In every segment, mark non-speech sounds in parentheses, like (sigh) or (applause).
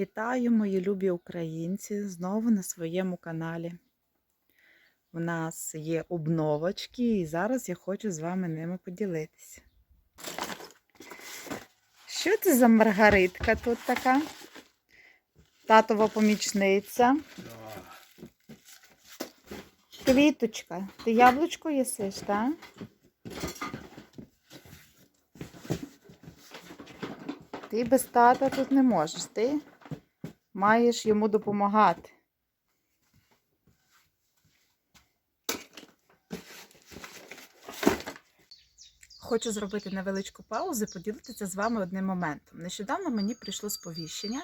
Вітаю, мої любі українці, знову на своєму каналі. У нас є обновочки, і зараз я хочу з вами ними поділитися. Що це за маргаритка тут така? Татова помічниця. Квіточка, ти яблучко їсиш, так? Ти без тата тут не можеш. Ти маєш йому допомагати. Хочу зробити невеличку паузу і поділитися з вами одним моментом. Нещодавно мені прийшло сповіщення,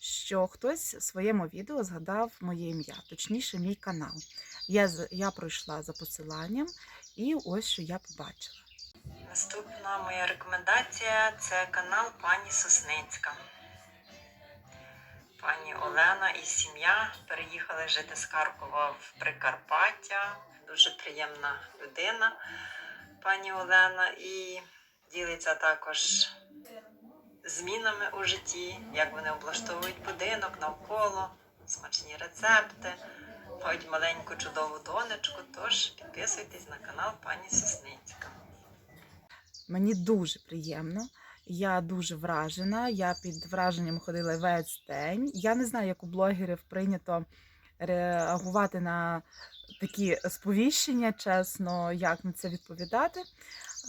що хтось в своєму відео згадав моє ім'я, точніше, мій канал. Я, я пройшла за посиланням, і ось що я побачила. Наступна моя рекомендація це канал пані Сосницька. Пані Олена і сім'я переїхали жити з Харкова в Прикарпаття. Дуже приємна людина, пані Олена, і ділиться також змінами у житті, як вони облаштовують будинок навколо, смачні рецепти, мають маленьку чудову донечку. Тож підписуйтесь на канал пані Сосницька. Мені дуже приємно. Я дуже вражена. Я під враженням ходила весь день. Я не знаю, як у блогерів прийнято реагувати на такі сповіщення, чесно, як на це відповідати.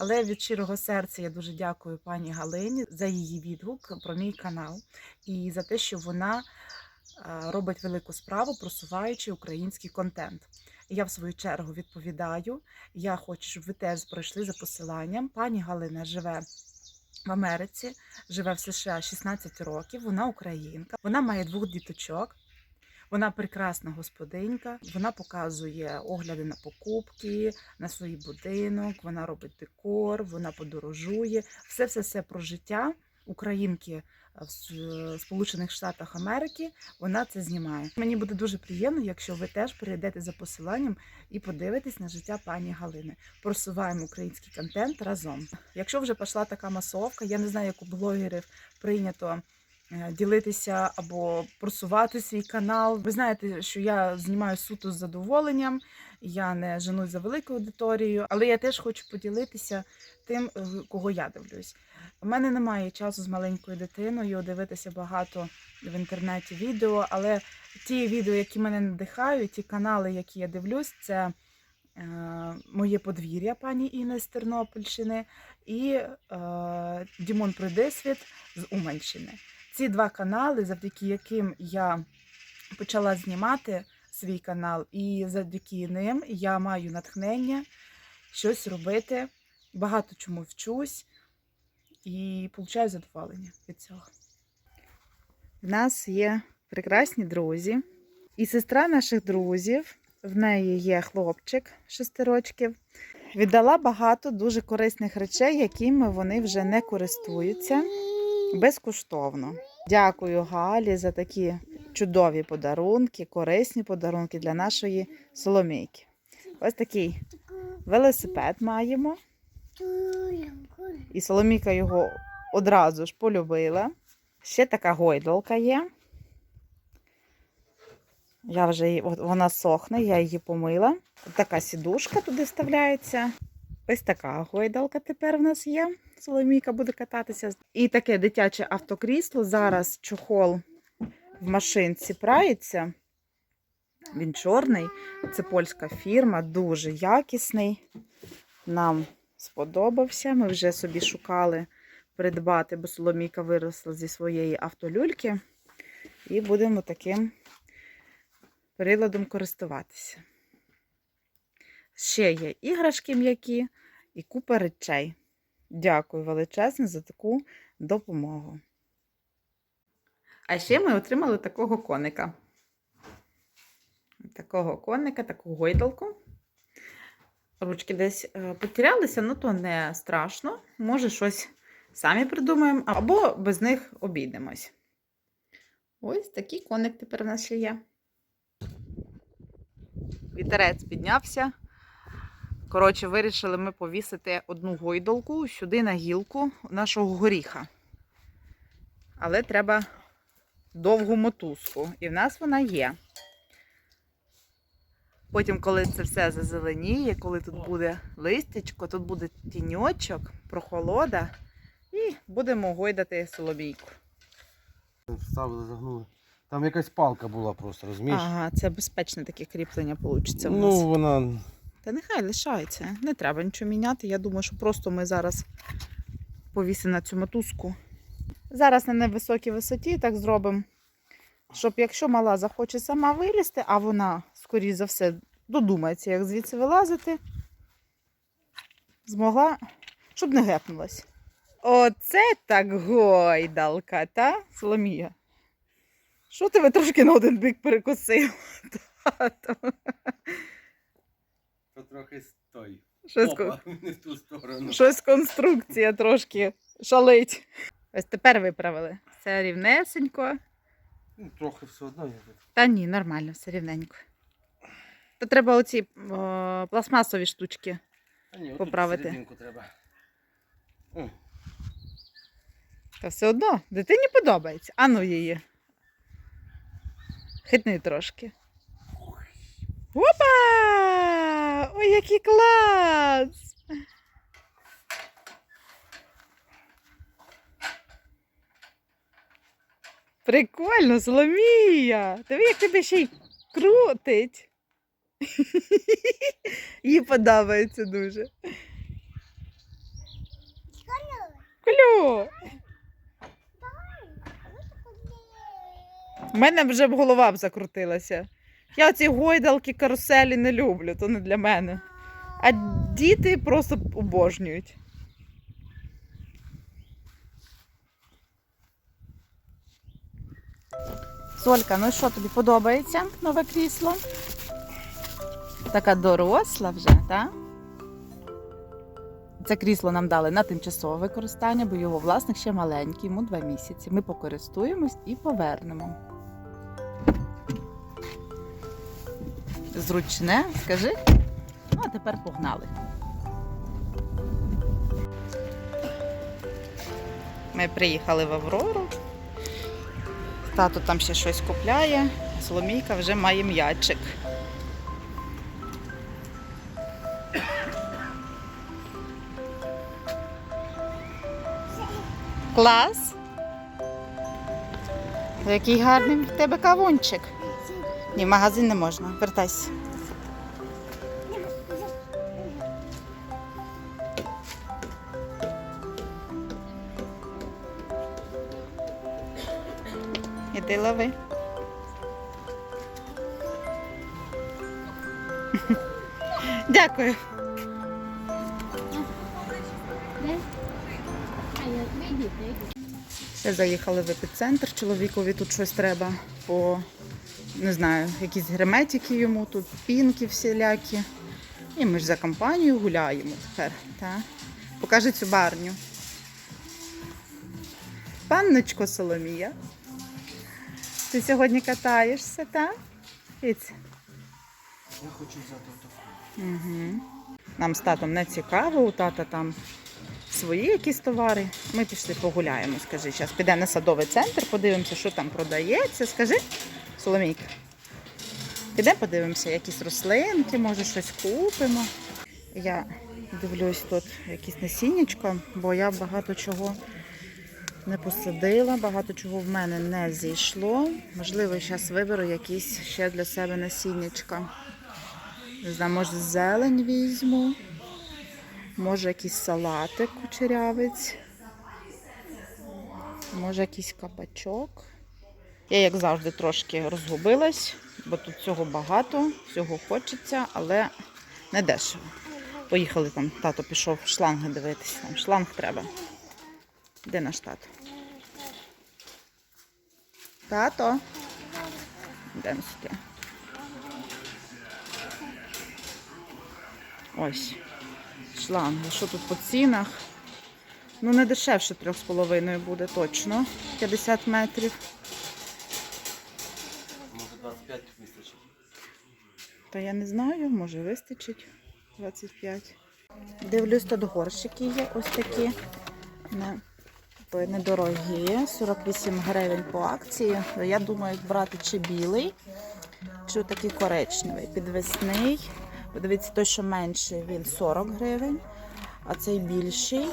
Але від щирого серця я дуже дякую пані Галині за її відгук про мій канал і за те, що вона робить велику справу, просуваючи український контент. Я в свою чергу відповідаю. Я хочу, щоб ви теж пройшли за посиланням. Пані Галина живе в Америці, живе в США 16 років. Вона українка. Вона має двох діточок. Вона прекрасна господинька. Вона показує огляди на покупки, на свій будинок. Вона робить декор, вона подорожує. Все, все, все про життя українки в С- Сполучених Штатах Америки. Вона це знімає. Мені буде дуже приємно, якщо ви теж перейдете за посиланням і подивитесь на життя пані Галини. Просуваємо український контент разом. Якщо вже пішла така масовка, я не знаю, як у блогерів прийнято е, ділитися або просувати свій канал. Ви знаєте, що я знімаю суто з задоволенням, я не женусь за великою аудиторією, але я теж хочу поділитися тим, е, кого я дивлюсь. У мене немає часу з маленькою дитиною дивитися багато в інтернеті відео, але ті відео, які мене надихають, ті канали, які я дивлюсь, це е, моє подвір'я пані Інни з Тернопільщини і е, Дімон Придисвіт з Уманщини. Ці два канали, завдяки яким я почала знімати свій канал, і завдяки ним я маю натхнення щось робити, багато чому вчусь і получаю задоволення від цього. В нас є прекрасні друзі, і сестра наших друзів, в неї є хлопчик 6 років. Віддала багато дуже корисних речей, якими вони вже не користуються безкоштовно. Дякую Галі за такі чудові подарунки, корисні подарунки для нашої Соломійки. Ось такий велосипед маємо. І Соломіка його одразу ж полюбила. Ще така гойдалка є. Я вже її, вона сохне, я її помила. От така сідушка туди вставляється. Ось така гойдалка тепер в нас є. Соломійка буде кататися. І таке дитяче автокрісло. Зараз чохол в машинці прається. Він чорний. Це польська фірма, дуже якісний. Нам сподобався. Ми вже собі шукали придбати, бо Соломійка виросла зі своєї автолюльки. І будемо таким приладом користуватися. Ще є іграшки м'які і купа речей. Дякую величезне за таку допомогу. А ще ми отримали такого коника. Такого коника, таку гойдалку. Ручки десь е, потерялися, ну то не страшно. Може, щось самі придумаємо, або без них обійдемось. Ось такий коник тепер у нас ще є. Вітерець піднявся. Коротше, вирішили ми повісити одну гойдолку сюди на гілку нашого горіха. Але треба довгу мотузку. І в нас вона є. Потім, коли це все зазеленіє, коли тут буде листячко, тут буде тіньочок, прохолода, і будемо гойдати соломійку. Вставили, загнули. Там якась палка була просто, розумієш? Ага, це безпечне таке кріплення вийде ну, вона. Та нехай лишається. Не треба нічого міняти. Я думаю, що просто ми зараз повісимо на цю мотузку. Зараз на невисокій висоті так зробимо, щоб якщо мала захоче сама вилізти, а вона, скоріш за все, додумається, як звідси вилазити, змогла, щоб не гепнулась. Оце так гойдалка, та, Соломія? Що ви трошки на один бік перекосив? Тато? То трохи стой. Щось Опа, (laughs) не в ту сторону. Щось конструкція трошки шалить. Ось тепер виправили. Все рівнесенько. Ну, трохи все одно. тут. Та ні, нормально, все рівненько. То треба оці о, пластмасові штучки. А ні, Поправити. треба. О, Та все одно, дитині подобається. Ану її. Хитни трошки. Опа! Ой, який клас! Прикольно, Соломія! Диви, як тебе ще й крутить. (laughs) Їй подобається дуже. Клю! У мене вже б голова б закрутилася. Я ці гойдалки, каруселі не люблю, то не для мене. А діти просто обожнюють. Солька, ну що тобі подобається нове крісло? Така доросла вже, так? Це крісло нам дали на тимчасове використання, бо його власник ще маленький, йому два місяці. Ми покористуємось і повернемо. Зручне, скажи. Ну, а тепер погнали. Ми приїхали в Аврору. Тато там ще щось купляє, Соломійка вже має м'ячик. Клас. Який гарний в тебе кавунчик. Ні, в магазин не можна. Вертайся. Іди лови. (laughs) Дякую. Ще заїхали в епіцентр. Чоловікові тут щось треба по не знаю, якісь герметики йому тут, пінки всілякі. І ми ж за компанією гуляємо тепер. Та? Покажи цю барню. Панночко Соломія. Ти сьогодні катаєшся, так? Іць. я хочу взяти отаку. Угу. Нам з татом не цікаво, у тата там свої якісь товари. Ми пішли погуляємо, скажи. Зараз підемо на садовий центр, подивимося, що там продається. Скажи, Соломійка. Підемо подивимося, якісь рослинки, може щось купимо. Я дивлюсь тут якісь насіннячка, бо я багато чого не посадила, багато чого в мене не зійшло. Можливо, зараз виберу якісь ще для себе насіннячка. Не знаю, може зелень візьму. Може якийсь салатик кучерявець. Може якийсь кабачок. Я, як завжди, трошки розгубилась, бо тут цього багато, всього хочеться, але не дешево. Поїхали там, тато пішов шланги дивитися. Там шланг треба. Де наш тато? Тато. Йдемо сюди. Ось. Шланги. Що тут по цінах? Ну, не дешевше 3,5 буде точно. 50 метрів. Може 25 вистачить. Та я не знаю, може вистачить 25. Дивлюсь, тут горщики є ось такі. На, Недорогі, 48 гривень по акції. Я думаю, брати чи білий, чи такий коричневий, підвесний. Подивіться, той, що менший, він 40 гривень, а цей більший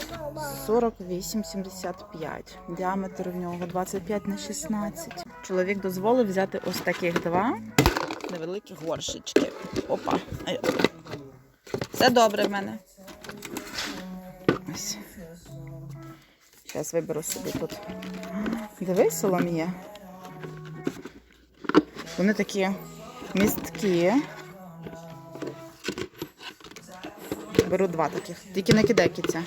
48,75. Діаметр в нього 25 на 16. Чоловік дозволив взяти ось таких два невеликі горшечки. Опа. Все добре в мене. Зараз виберу собі тут. Дивись, Соломія. Вони такі місткі. Беру два таких. Тільки не кидай киця.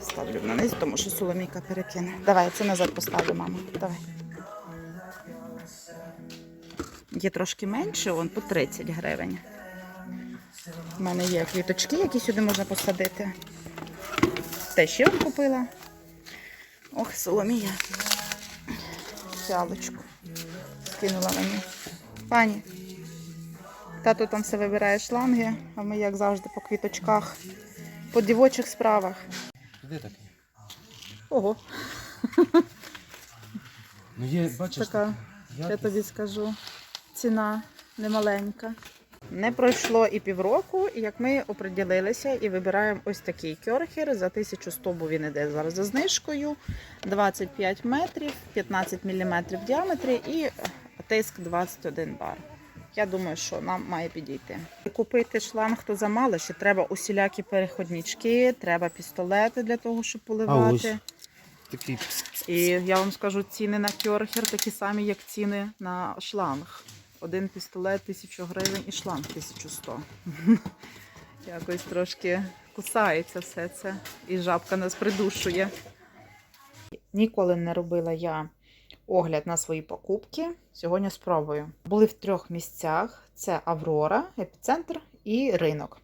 Ставлю на низ, тому що Соломійка перекине. Давай, це назад поставлю, мама. Давай. Є трошки менше, вон по 30 гривень. У мене є квіточки, які сюди можна посадити. Те ще вам купила. Ох, Соломія. Фіалочку. Скинула мені. Пані. Тато там все вибирає шланги, а ми, як завжди, по квіточках, по дівочих справах. Де такий? Ого, Ну є, бачиш, така, я я тобі скажу, ціна немаленька. Не пройшло і півроку, як ми оприділилися і вибираємо ось такий кьорхер за 1100, бо він іде зараз за знижкою. 25 метрів, 15 мм в діаметрі і тиск 21 бар. Я думаю, що нам має підійти. Купити шланг то замало, ще треба усілякі переходнички, треба пістолети для того, щоб поливати. такий І я вам скажу, ціни на кьорхер такі самі, як ціни на шланг. Один пістолет 1000 гривень і шланг 1100. (laughs) Якось трошки кусається все це. І жабка нас придушує. Ніколи не робила я огляд на свої покупки. Сьогодні спробую. Були в трьох місцях: це Аврора, епіцентр і ринок.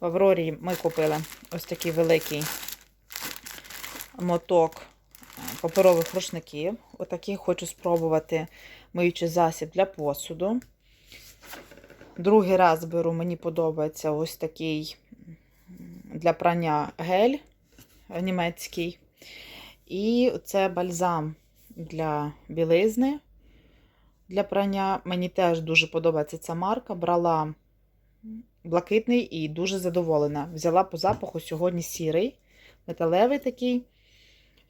В Аврорі ми купили ось такий великий моток е, паперових рушників. Отакий хочу спробувати миючий засіб для посуду. Другий раз беру, мені подобається ось такий для прання гель німецький. І це бальзам для білизни для прання. Мені теж дуже подобається ця марка. Брала блакитний і дуже задоволена. Взяла по запаху сьогодні сірий, металевий такий.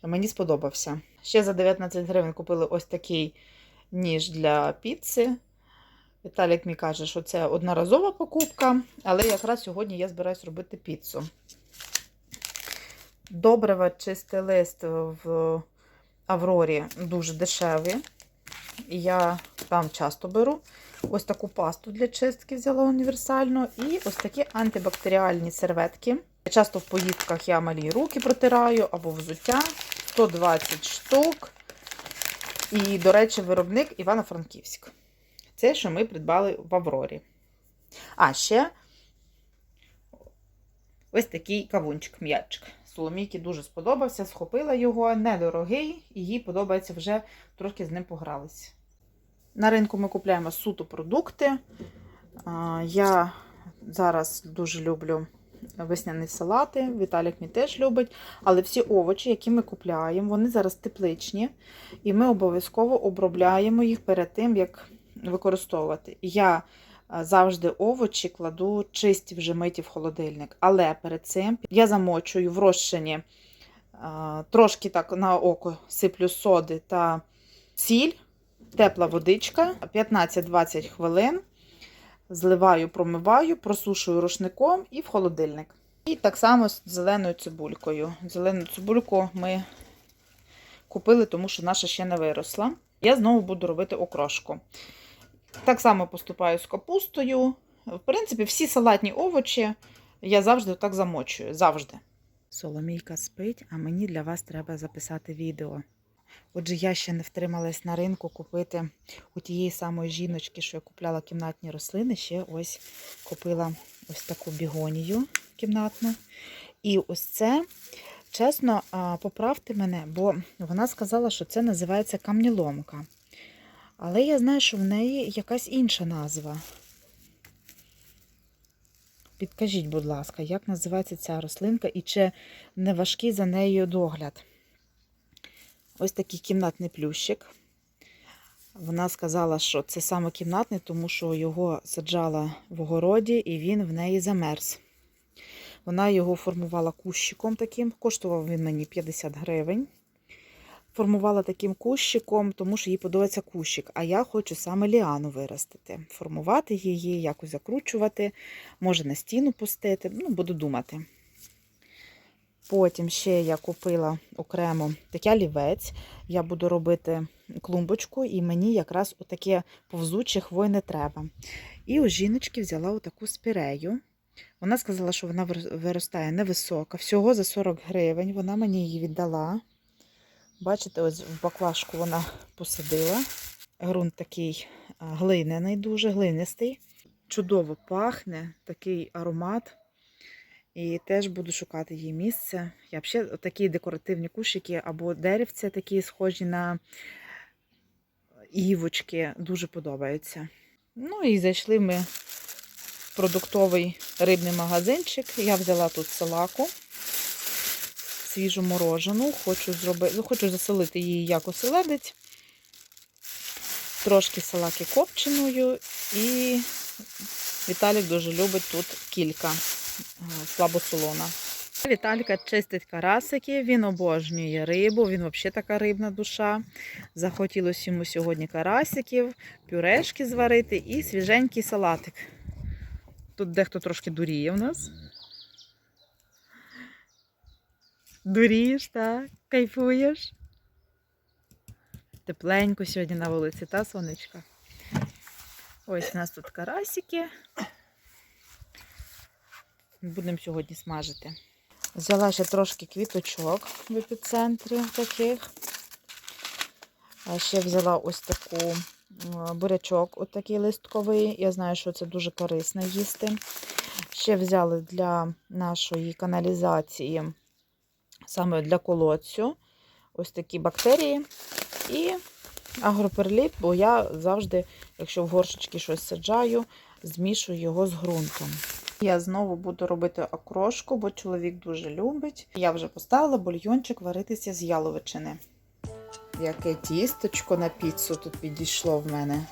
Мені сподобався. Ще за 19 гривень купили ось такий ніж для піци. Віталік мені каже, що це одноразова покупка, але якраз сьогодні я збираюсь робити піцу. Добрива чистий лист в Аврорі дуже дешеві. Я там часто беру. Ось таку пасту для чистки взяла універсальну. І ось такі антибактеріальні серветки. Часто в поїздках я малі руки протираю або взуття. 120 штук. І, до речі, виробник Івано-Франківськ. Це, що ми придбали в Аврорі. А ще ось такий кавунчик, м'ячик. Соломійки дуже сподобався, схопила його, недорогий, і їй подобається вже трошки з ним погралися. На ринку ми купляємо суто продукти. Я зараз дуже люблю весняні салати. Віталік мій теж любить. Але всі овочі, які ми купляємо, вони зараз тепличні, і ми обов'язково обробляємо їх перед тим, як використовувати. Я завжди овочі кладу чисті вже миті в холодильник. Але перед цим я замочую в розчині трошки так на око сиплю соди та сіль, тепла водичка, 15-20 хвилин. Зливаю, промиваю, просушую рушником і в холодильник. І так само з зеленою цибулькою. Зелену цибульку ми купили, тому що наша ще не виросла. Я знову буду робити окрошку. Так само поступаю з капустою. В принципі, всі салатні овочі я завжди так замочую. Завжди. Соломійка спить, а мені для вас треба записати відео. Отже, я ще не втрималась на ринку купити у тієї самої жіночки, що я купляла кімнатні рослини. Ще ось купила ось таку бігонію кімнатну. І ось це, чесно, поправте мене, бо вона сказала, що це називається камніломка. Але я знаю, що в неї якась інша назва. Підкажіть, будь ласка, як називається ця рослинка і чи не важкий за нею догляд? Ось такий кімнатний плющик. Вона сказала, що це саме кімнатний, тому що його саджала в огороді і він в неї замерз. Вона його формувала кущиком таким, коштував він мені 50 гривень. Формувала таким кущиком, тому що їй подобається кущик. А я хочу саме ліану виростити, формувати її, якось закручувати, може на стіну пустити. Ну, буду думати. Потім ще я купила окремо такий олівець. Я буду робити клумбочку, і мені якраз отаке повзуче хвой не треба. І у жіночки взяла отаку спірею. Вона сказала, що вона виростає невисока. Всього за 40 гривень. Вона мені її віддала. Бачите, ось в баклажку вона посадила. Ґрунт такий а, глиняний, дуже глинистий. Чудово пахне, такий аромат. І теж буду шукати їй місце. Я взагалі такі декоративні кущики або деревця, такі схожі на івочки, дуже подобаються. Ну і зайшли ми в продуктовий рибний магазинчик. Я взяла тут салаку свіжу морожену. Хочу зробити, ну, хочу заселити її як оселедець. Трошки салаки копченою. І Віталік дуже любить тут кілька е, слабосолона. Віталіка чистить карасики, він обожнює рибу, він взагалі така рибна душа. Захотілося йому сьогодні карасиків, пюрешки зварити і свіженький салатик. Тут дехто трошки дуріє в нас. Дурієш, так? Кайфуєш? Тепленько сьогодні на вулиці, та сонечка? Ось у нас тут карасики. Будемо сьогодні смажити. Взяла ще трошки квіточок в епіцентрі таких. А ще взяла ось таку бурячок, отакий листковий. Я знаю, що це дуже корисно їсти. Ще взяли для нашої каналізації, саме для колодцю, ось такі бактерії і агроперліт, бо я завжди, якщо в горшечки щось саджаю, змішую його з ґрунтом. Я знову буду робити окрошку, бо чоловік дуже любить. Я вже поставила бульйончик варитися з яловичини. Яке тісточко на піцу тут підійшло в мене.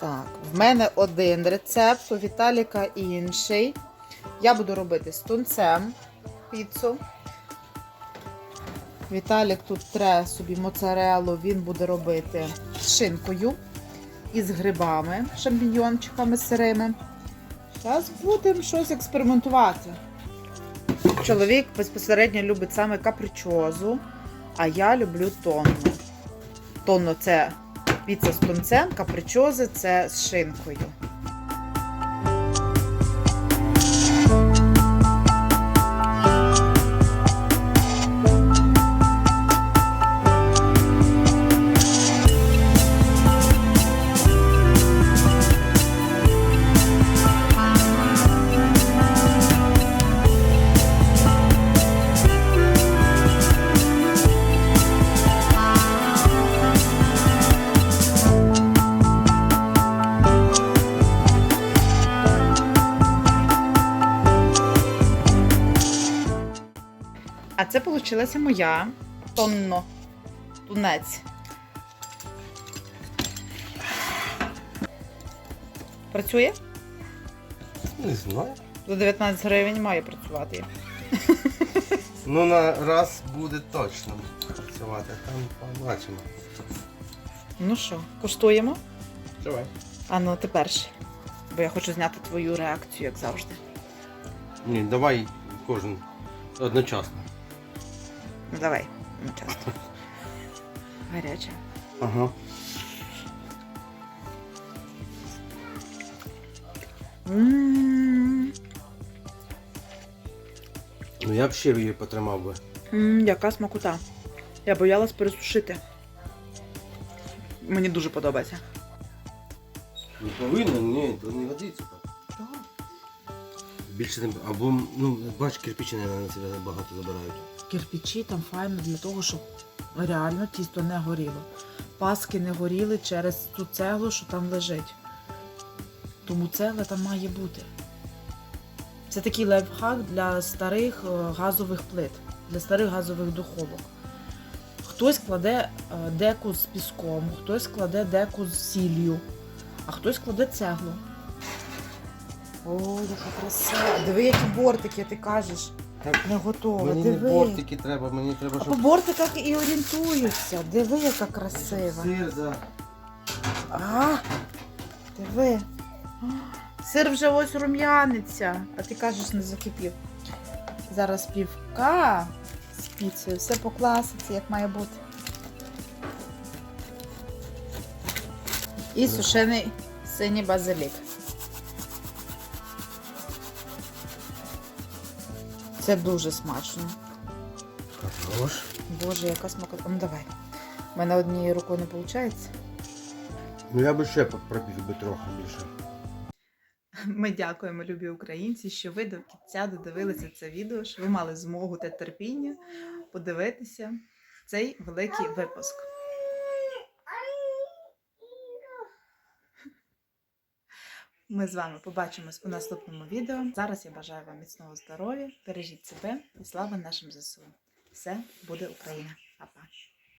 Так, в мене один рецепт, у Віталіка інший. Я буду робити з тунцем піцу. Віталік тут тре собі моцарелу, він буде робити з шинкою і з грибами, шампіньйончиками сирими. Зараз будемо щось експериментувати. Чоловік безпосередньо любить саме капричозу, а я люблю тонну. Тонну це піца з тунцем, капричози це з шинкою. А це вийшла моя тонно. Тунець. Працює? Не знаю. За 19 гривень має працювати. Ну на раз буде точно працювати, там побачимо. Ну що, куштуємо? Давай. А ну ти перший. Бо я хочу зняти твою реакцію, як завжди. Ні, давай кожен одночасно. Ну давай, ну часто. (laughs) Гаряче. Ага. Ну я б ще її потримав би. м, Яка смакота. Я боялась пересушити. Мені дуже подобається. Не повинно, ні, то не годиться. Більше не або ну бач, кирпичі на себе багато забирають. Кирпичі там файно для того, щоб реально тісто не горіло. Паски не горіли через ту цеглу, що там лежить. Тому цегла там має бути. Це такий лайфхак для старих е, газових плит, для старих газових духовок. Хтось кладе е, деку з піском, хтось кладе деку з сіллю, а хтось кладе цеглу. О, яка краса. Диви, які бортики, ти кажеш. Так, Не готова. Мені не Диви. бортики треба, мені треба, А по щоб бортиках і орієнтуються. Диви, яка красива. сир, да. А, диви. Сир вже ось рум'яниться, а ти кажеш, не закипів. Зараз півка з піцею, все по класиці, як має бути. І сушений синій базилік. Це дуже смачно. Хорош. Боже, яка смакота. Ну давай. У мене однією рукою не виходить. Ну я би ще пропів би трохи більше. Ми дякуємо, любі українці, що ви до кінця додивилися це відео, що ви мали змогу та терпіння подивитися цей великий випуск. Ми з вами побачимось у наступному відео. Зараз я бажаю вам міцного здоров'я, бережіть себе і слава нашим ЗСУ. Все буде Україна. Па-па.